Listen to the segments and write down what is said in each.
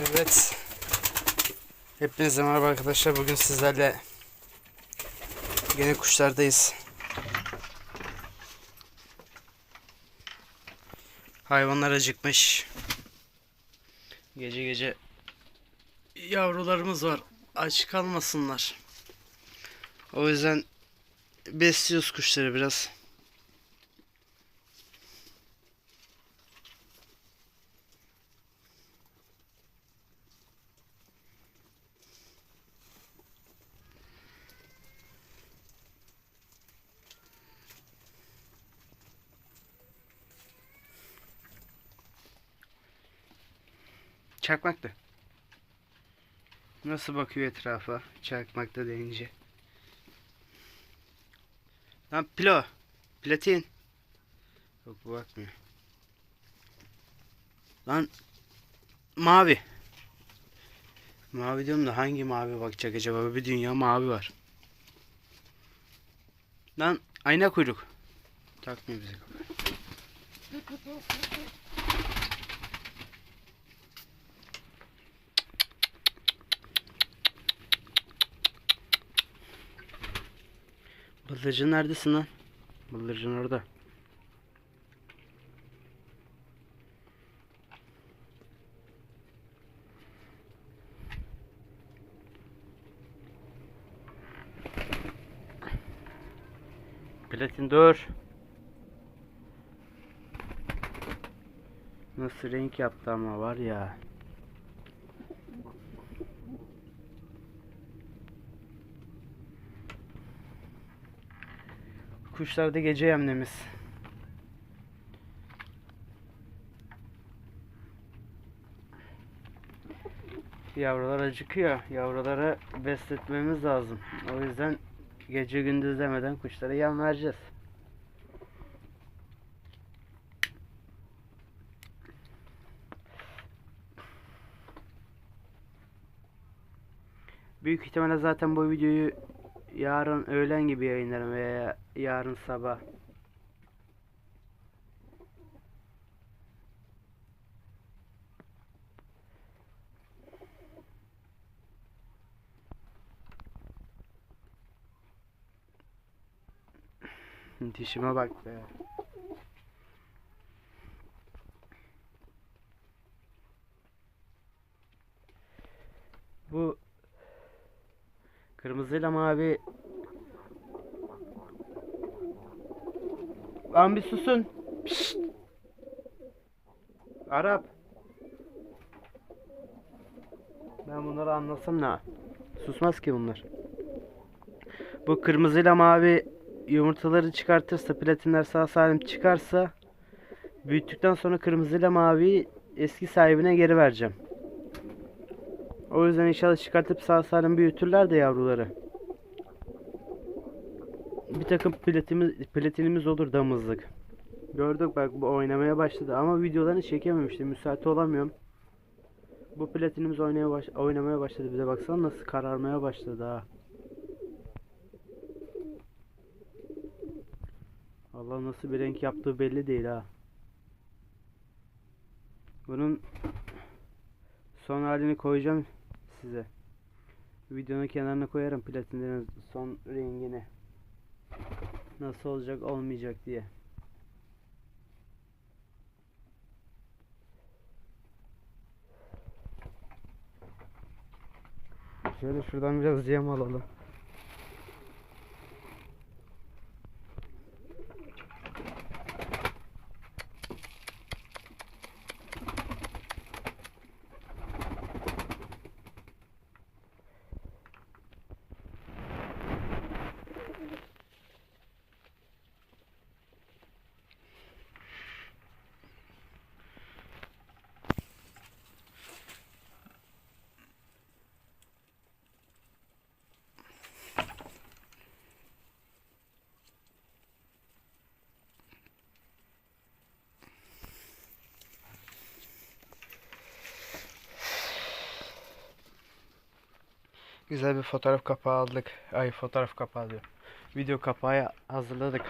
Evet. Hepinize merhaba arkadaşlar. Bugün sizlerle gene kuşlardayız. Hayvanlar acıkmış. Gece gece yavrularımız var. Aç kalmasınlar. O yüzden besliyoruz kuşları biraz. Çakmakta. Nasıl bakıyor etrafa çakmakta deyince. Lan pilo. Platin. Yok bakmıyor. Lan mavi. Mavi diyorum da hangi mavi bakacak acaba? Bir dünya mavi var. Lan ayna kuyruk. Takmıyor bize kafayı. Bıldırcın neredesin lan? Bıldırcın orada. Platin dur. Nasıl renk yaptı ama var ya. Kuşlar da gece yemlemiz. Yavrular acıkıyor. Yavruları besletmemiz lazım. O yüzden gece gündüz demeden kuşlara yem vereceğiz. Büyük ihtimalle zaten bu videoyu yarın öğlen gibi yayınlarım veya yarın sabah. Dişime bak be. Bu kırmızıyla mavi Lan bir susun. Pişt. Arap. Ben bunları anlasam ne? Susmaz ki bunlar. Bu kırmızıyla mavi yumurtaları çıkartırsa, platinler sağ salim çıkarsa büyüttükten sonra kırmızıyla maviyi eski sahibine geri vereceğim. O yüzden inşallah çıkartıp sağ salim büyütürler de yavruları. Bir takım platimiz, platinimiz olur damızlık. Gördük bak bu oynamaya başladı ama videolarını çekememiştim. Müsait olamıyorum. Bu platinimiz oynamaya, baş, oynamaya başladı. Bir de baksana nasıl kararmaya başladı ha. Allah nasıl bir renk yaptığı belli değil ha. Bunun son halini koyacağım size. Videonun kenarına koyarım platinlerin son rengini. Nasıl olacak olmayacak diye. Şöyle şuradan biraz yem alalım. Güzel bir fotoğraf kapağı aldık. Ay fotoğraf kapağı diyor. Video kapağı hazırladık.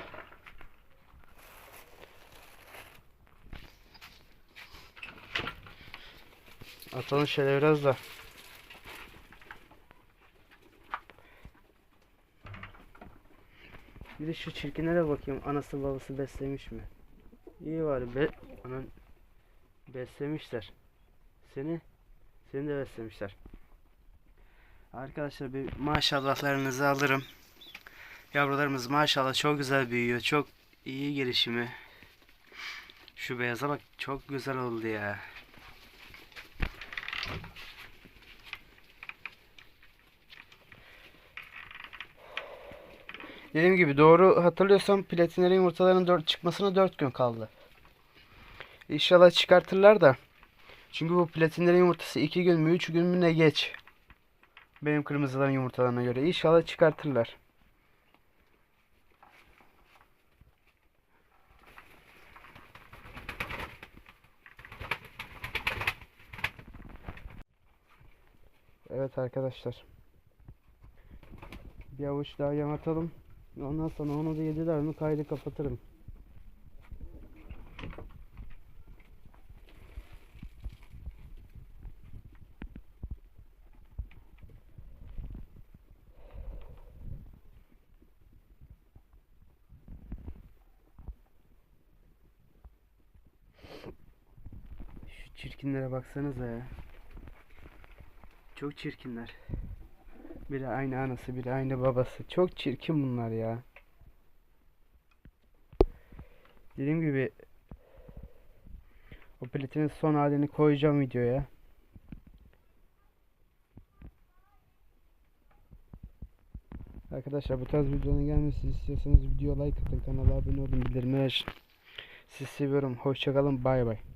Atalım şöyle biraz da. Bir de şu çirkinlere bakayım. Anası babası beslemiş mi? İyi var be. Anan beslemişler. Seni seni de beslemişler. Arkadaşlar bir maşallahlarınızı alırım. Yavrularımız maşallah çok güzel büyüyor. Çok iyi gelişimi. Şu beyaza bak çok güzel oldu ya. Dediğim gibi doğru hatırlıyorsam platinlerin yumurtalarının dört, çıkmasına 4 gün kaldı. İnşallah çıkartırlar da. Çünkü bu platinlerin yumurtası 2 gün mü 3 gün mü ne geç. Benim kırmızıların yumurtalarına göre. İnşallah çıkartırlar. Evet arkadaşlar. Bir avuç daha yem atalım. Ondan sonra onu da yediler mi kaydı kapatırım. Şu çirkinlere baksanıza ya. Çok çirkinler. Biri aynı anası, biri aynı babası. Çok çirkin bunlar ya. Dediğim gibi o platinin son halini koyacağım videoya. Arkadaşlar bu tarz videonun gelmesini istiyorsanız video like atın, kanala abone olun, bildirimleri açın. Sizi seviyorum. Hoşçakalın. Bay bay.